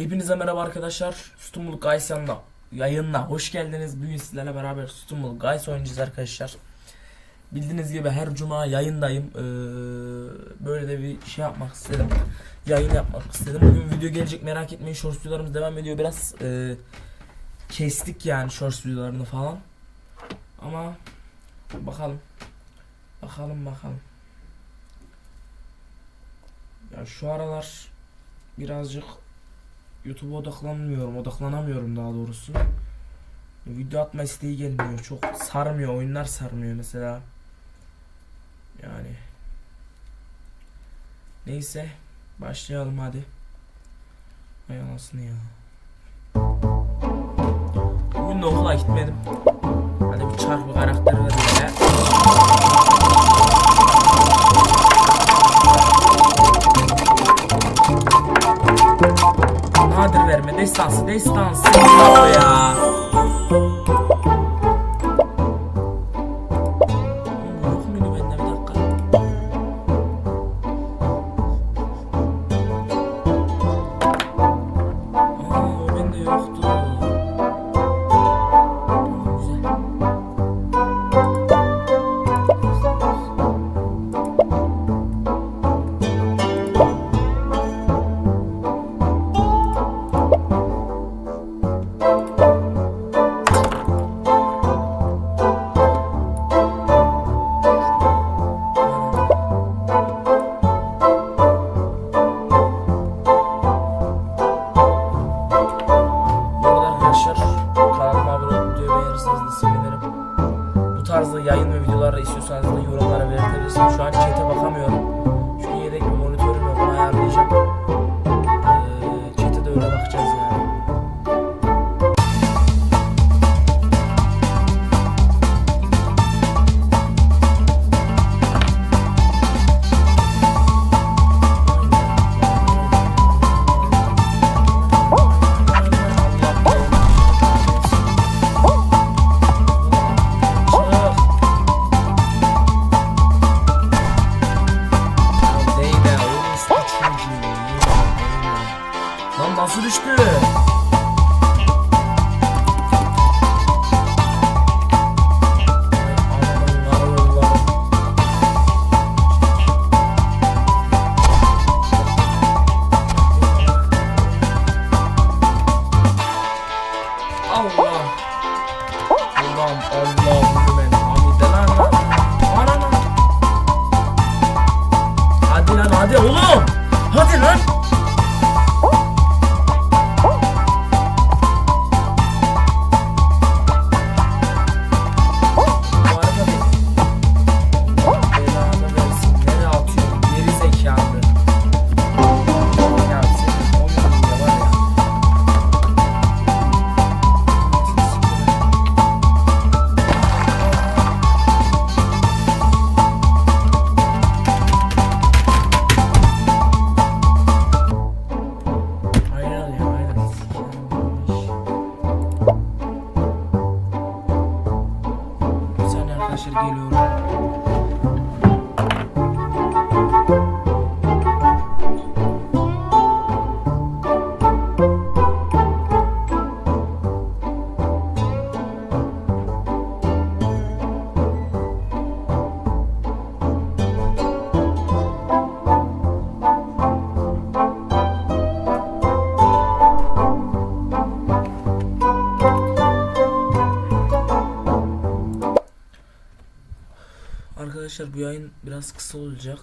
Hepinize merhaba arkadaşlar. Stumble Guys yanına yayınına hoş geldiniz. Bugün sizlerle beraber Stumble Guys oynayacağız arkadaşlar. Bildiğiniz gibi her cuma yayındayım. Ee, böyle de bir şey yapmak istedim. Yayın yapmak istedim. Bugün video gelecek merak etmeyin. Shorts videolarımız devam ediyor. Biraz e, kestik yani shorts videolarını falan. Ama bakalım. Bakalım bakalım. Ya şu aralar birazcık YouTube'a odaklanmıyorum, odaklanamıyorum daha doğrusu. Video atma isteği gelmiyor, çok sarmıyor, oyunlar sarmıyor mesela. Yani. Neyse, başlayalım hadi. Hay anasını ya. Bugün de okula gitmedim. Hadi bir çarpı karakter destansı, destansı. Ya. Yayın ve videolar istiyorsanız da yorumlara Lan nasıl düştü? Geliyorum. Arkadaşlar bu yayın biraz kısa olacak.